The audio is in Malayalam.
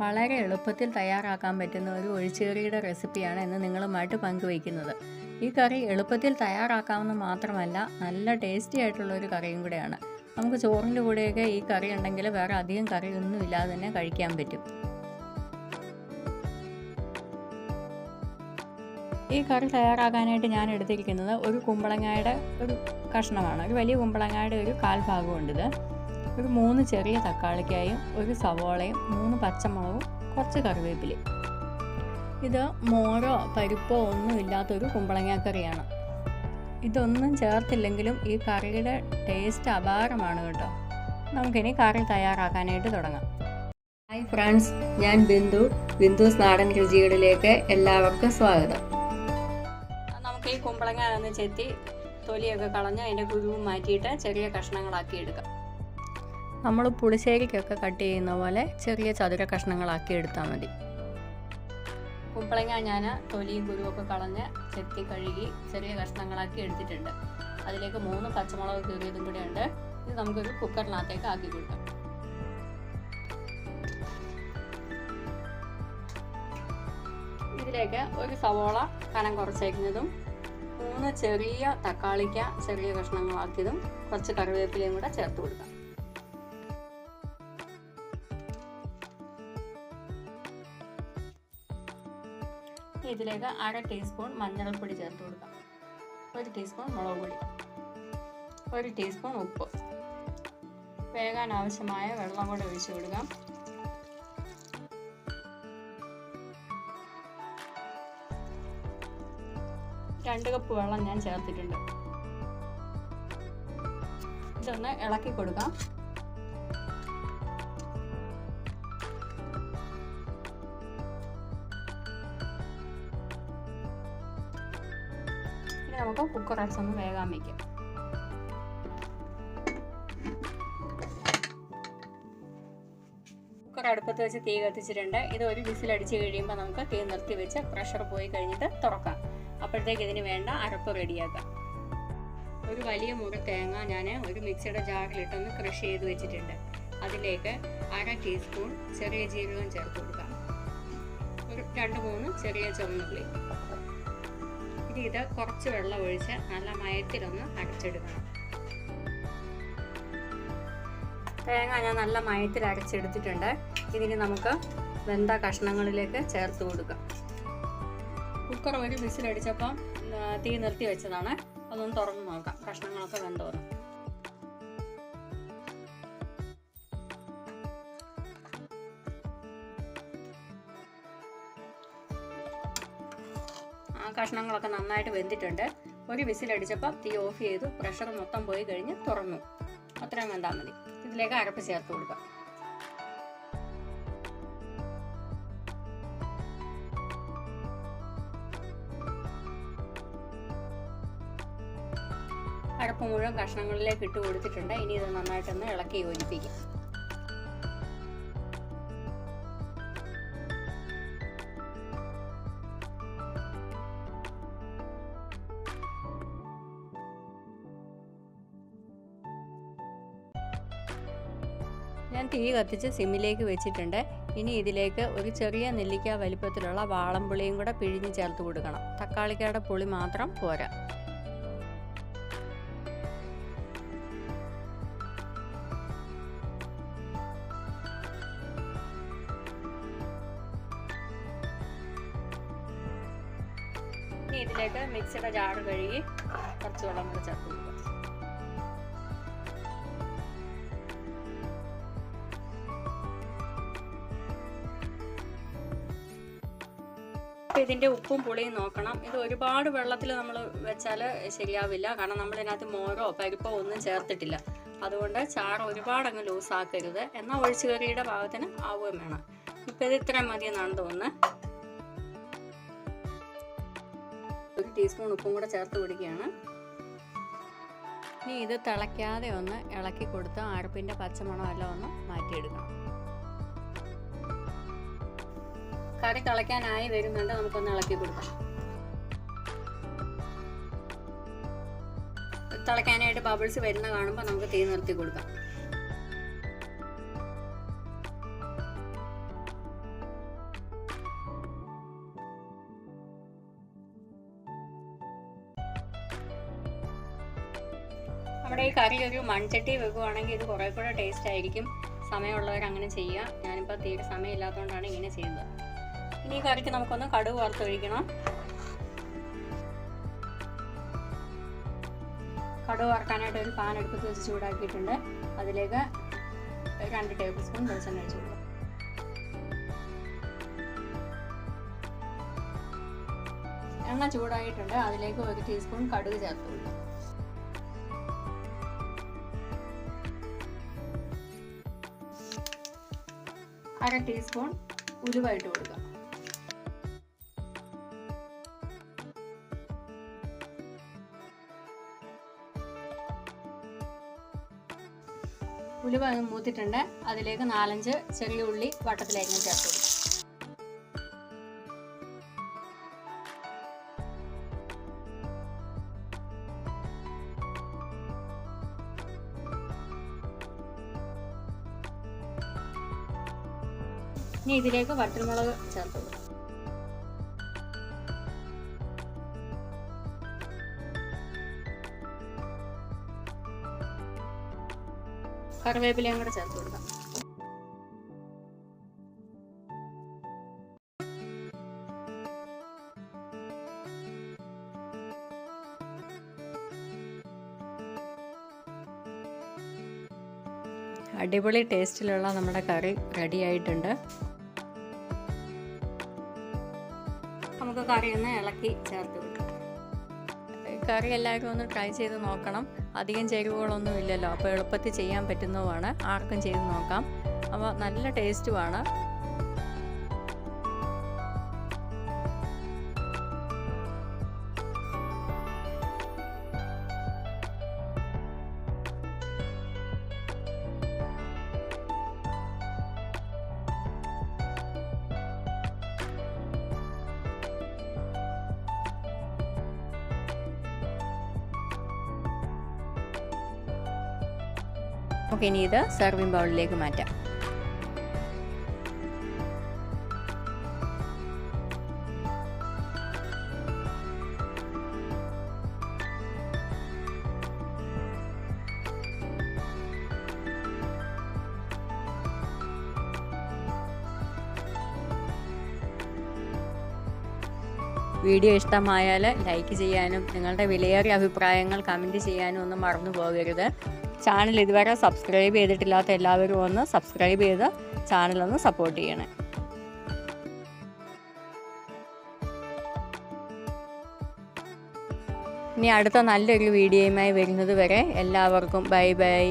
വളരെ എളുപ്പത്തിൽ തയ്യാറാക്കാൻ പറ്റുന്ന ഒരു ഒഴിച്ചുകറിയുടെ റെസിപ്പിയാണ് ഇന്ന് നിങ്ങളുമായിട്ട് പങ്കുവയ്ക്കുന്നത്. ഈ കറി എളുപ്പത്തിൽ തയ്യാറാക്കാവുന്ന മാത്രമല്ല നല്ല ടേസ്റ്റി ആയിട്ടുള്ള ഒരു കറിയും കൂടെയാണ്. നമുക്ക് ചോറിന്റെ കൂടെയൊക്കെ ഈ കറി ഉണ്ടെങ്കിൽ വേറെ അധികം കറിയൊന്നും ഇല്ലാതെ തന്നെ കഴിക്കാൻ പറ്റും. ഈ കറി തയ്യാറാക്കാനായിട്ട് ഞാൻ എടുത്തിരിക്കുന്നത് ഒരു കുമ്പളങ്ങയുടെ ഒരു കഷ്ണമാണ്. ഒരു വലിയ കുമ്പളങ്ങയുടെ ഒരു കാൽഭാഗമുണ്ട് ഇത്. ഒരു മൂന്ന് ചെറിയ തക്കാളിക്കായും ഒരു സവോളയും മൂന്ന് പച്ചമുളകും കുറച്ച് കറിവേപ്പിലയും. ഇത് മോരോ പരിപ്പോ ഒന്നും ഇല്ലാത്തൊരു കുമ്പളങ്ങാക്കറിയാണ്. ഇതൊന്നും ചേർത്തില്ലെങ്കിലും ഈ കറിയുടെ ടേസ്റ്റ് അപാരമാണ് കേട്ടോ. നമുക്കിനി കറി തയ്യാറാക്കാനായിട്ട് തുടങ്ങാം. ഹായ് ഫ്രണ്ട്സ് ഞാൻ ബിന്ദു ബിന്ദുസ് നാടൻ രുചികളിലേക്ക് എല്ലാവർക്കും സ്വാഗതം. നമുക്ക് ഈ കുമ്പളങ്ങ ഒന്ന് ചെത്തി തൊലിയൊക്കെ കളഞ്ഞ് അതിന്റെ കുരുവും മാറ്റിയിട്ട് ചെറിയ കഷ്ണങ്ങളാക്കി എടുക്കാം. നമ്മൾ പുളിശ്ശേരിക്കൊക്കെ കട്ട് ചെയ്യുന്ന പോലെ ചെറിയ ചതുര കഷ്ണങ്ങളാക്കി എടുത്താൽ മതി. കുമ്പളങ്ങ ഞാൻ തൊലിയും കുരുവൊക്കെ കളഞ്ഞ് ചെത്തി കഴുകി ചെറിയ കഷ്ണങ്ങളാക്കി എടുത്തിട്ടുണ്ട്. അതിലേക്ക് മൂന്ന് പച്ചമുളക് കീറിയതും കൂടെ ഉണ്ട്. ഇത് നമുക്കൊരു കുക്കറിനകത്തേക്ക് ആക്കി കൊടുക്കാം. ഇതിലേക്ക് ഒരു സവോള കനം കുറച്ചേക്കുന്നതും മൂന്ന് ചെറിയ തക്കാളിക്ക ചെറിയ കഷ്ണങ്ങളാക്കിയതും കുറച്ച് കറിവേപ്പിലയും കൂടെ ചേർത്ത് കൊടുക്കാം. ഇതിലേക്ക് അര ടീസ്പൂൺ മഞ്ഞൾപ്പൊടി ചേർത്ത് കൊടുക്കാം. ഒരു ടീസ്പൂൺ മുളക് പൊടി. ഒരു ടീസ്പൂൺ ഉപ്പ്. വേകാൻ ആവശ്യമായ വെള്ളം കൂടെ ഒഴിച്ചു കൊടുക്കാം. രണ്ട് കപ്പ് വെള്ളം ഞാൻ ചേർത്തിട്ടുണ്ട്. ഇതൊന്ന് ഇളക്കി കൊടുക്കാം. നമുക്ക് കുക്കർ അടച്ചൊന്ന് വേകാൻ വയ്ക്കാം അടുപ്പത്ത് വെച്ച് തീ കത്തിച്ചിട്ടുണ്ട്. ഇത് ഒരു വിസിൽ അടിച്ച് കഴിയുമ്പോൾ നമുക്ക് തീ നിർത്തി വെച്ച് പ്രഷർ പോയി കഴിഞ്ഞിട്ട് തുറക്കാം. അപ്പോഴത്തേക്ക് ഇതിന് വേണ്ട അരപ്പ് റെഡിയാക്കാം. ഒരു വലിയ മുറ തേങ്ങ ഞാൻ ഒരു മിക്സിയുടെ ജാറിലിട്ടൊന്ന് ക്രഷ് ചെയ്ത് വെച്ചിട്ടുണ്ട്. അതിലേക്ക് അര ടീസ്പൂൺ ചെറിയ ജീരകം ചേർത്ത് കൊടുക്കാം. ഒരു രണ്ട് മൂന്ന് ചെറിയ ചുവന്നുള്ളി. ഇനി ഇത് കുറച്ച് വെള്ളം ഒഴിച്ച് നല്ല മയത്തിലൊന്ന് അരച്ചെടുക്കണം. തേങ്ങ ഞാൻ നല്ല മയത്തിൽ അരച്ചെടുത്തിട്ടുണ്ട്. ഇതിന് നമുക്ക് വെന്ത കഷ്ണങ്ങളിലേക്ക് ചേർത്ത് കൊടുക്കാം. കുക്കർ ഒരു വിസിലടിച്ചപ്പം തീ നിർത്തി വെച്ചതാണ്. അതൊന്ന് തുറന്ന് നോക്കാം. കഷ്ണങ്ങളൊക്കെ വെന്തോന്ന്. കഷ്ണങ്ങളൊക്കെ നന്നായിട്ട് വെന്തിട്ടുണ്ട്. ഒരു വിസിലടിച്ചപ്പോൾ തീ ഓഫ് ചെയ്തു പ്രഷർ മൊത്തം പോയി കഴിഞ്ഞ് തുറന്നു. അത്രയും വെന്താൽ മതി. ഇതിലേക്ക് അരപ്പ് ചേർത്ത് കൊടുക്കാം. അരപ്പ് മുഴുവൻ കഷ്ണങ്ങളിലേക്ക് ഇട്ട് കൊടുത്തിട്ടുണ്ട്. ഇനി ഇത് നന്നായിട്ടൊന്ന് ഇളക്കി യോജിപ്പിക്കും. ഞാൻ തീ കത്തിച്ച് സിമ്മിലേക്ക് വെച്ചിട്ടുണ്ട്. ഇനി ഇതിലേക്ക് ഒരു ചെറിയ നെല്ലിക്ക വലിപ്പത്തിലുള്ള വാളംപുളിയും കൂടെ പിഴിഞ്ഞ് ചേർത്ത് കൊടുക്കണം. തക്കാളിക്കയുടെ പുളി മാത്രം പോരാ. ഇതിലേക്ക് മിക്സിയുടെ ജാറ് കഴുകി കുറച്ച് വെള്ളം കൂടെ ചേർത്ത് കൊടുക്കാം. അപ്പോൾ ഇതിന്റെ ഉപ്പും പുളിയും നോക്കണം. ഇത് ഒരുപാട് വെള്ളത്തിൽ നമ്മൾ വെച്ചാൽ ശരിയാവില്ല. കാരണം നമ്മൾ ഇതിനകത്ത് മോരോ പരിപ്പോ ഒന്നും ചേർത്തിട്ടില്ല. അതുകൊണ്ട് ചാറ് ഒരുപാടങ്ങ് ലൂസ് ആക്കരുത് എന്നാൽ ഒഴിച്ചു കറിയുടെ ഭാഗത്തിന് ആവുകയും വേണം. ഇപ്പം ഇത് ഇത്രയും മതി എന്നാണ് തോന്നുന്നത് ഒരു ടീസ്പൂൺ ഉപ്പും കൂടെ ചേർത്ത് പിടിക്കുകയാണ്. ഇനി ഇത് തിളയ്ക്കാതെ ഒന്ന് ഇളക്കി കൊടുത്ത് അരപ്പിന്റെ പച്ചമണമെല്ലാം ഒന്ന് മാറ്റിയെടുക്കണം. കറി തിളയ്ക്കാനായി വരുന്നുണ്ട്. നമുക്കൊന്ന് ഇളക്കി കൊടുക്കാം. തിളയ്ക്കാനായിട്ട് ബബിൾസ് വരുന്ന കാണുമ്പോൾ നമുക്ക് തീ നിർത്തി കൊടുക്കാം. നമ്മുടെ ഈ കറി ഒരു മൺചട്ടി വെക്കുവാണെങ്കിൽ ഇത് കുറേ കൂടെ ടേസ്റ്റ് ആയിരിക്കും. സമയമുള്ളവർ അങ്ങനെ ചെയ്യുക. ഞാനിപ്പോൾ തീരെ സമയമില്ലാത്തതുകൊണ്ടാണ് ഇങ്ങനെ ചെയ്യുന്നത്. ഇനി കറിക്ക് നമുക്കൊന്ന് കടുക് വറുത്തൊഴിക്കണം. കടുക് വറുക്കാനായിട്ട് ഒരു പാൻ എടുത്ത് വെച്ച് ചൂടാക്കിയിട്ടുണ്ട്. അതിലേക്ക് രണ്ട് ടേബിൾ സ്പൂൺ വെളിച്ചെണ്ണ ഒഴിച്ചു കൊടുക്കും. എണ്ണ ചൂടായിട്ടുണ്ട്. അതിലേക്ക് ഒരു ടീസ്പൂൺ കടുക് ചേർത്ത് കൊടുക്കും. അര ടീസ്പൂൺ ഉലുവ ഇട്ട് കൊടുക്കുക ഉലുവ മൂത്തിട്ടുണ്ട്. അതിലേക്ക് നാലഞ്ച് ചെറിയ ഉള്ളി വട്ടത്തിലേക്ക് ചേർത്ത് ഇനി ഇതിലേക്ക് വറ്റൽമുളക് ചേർത്ത് കൊടുക്കും. കറിവേപ്പിലയും കൂടെ ചേർത്ത് കൊടുക്കാം. അടിപൊളി ടേസ്റ്റിലുള്ള നമ്മുടെ കറി റെഡി ആയിട്ടുണ്ട്. നമുക്ക് കറി ഒന്ന് ഇളക്കി ചേർത്ത് കൊടുക്കാം. കറി എല്ലാവരും ഒന്ന് ട്രൈ ചെയ്ത് നോക്കണം. അധികം ചേരുവകളൊന്നും ഇല്ലല്ലോ അപ്പോൾ എളുപ്പത്തിൽ ചെയ്യാൻ പറ്റുന്നതുമാണ്. ആർക്കും ചെയ്ത് നോക്കാം. അപ്പോൾ നല്ല ടേസ്റ്റുമാണ്. നമുക്ക് ഇനി ഇത് സെർവിംഗ് ബൗളിലേക്ക് മാറ്റാം. വീഡിയോ ഇഷ്ടമായാൽ ലൈക്ക് ചെയ്യാനും നിങ്ങളുടെ വിലയേറിയ അഭിപ്രായങ്ങൾ കമന്റ് ചെയ്യാനും ഒന്നും മറന്നു പോകരുത്. ചാനൽ ഇതുവരെ സബ്സ്ക്രൈബ് ചെയ്തിട്ടില്ലാത്ത എല്ലാവരും ഒന്ന് സബ്സ്ക്രൈബ് ചെയ്ത് ചാനലൊന്ന് സപ്പോർട്ട് ചെയ്യണേ. ഇനി അടുത്ത നല്ലൊരു വീഡിയോയുമായി വരുന്നത് വരെ എല്ലാവർക്കും ബൈ ബൈ.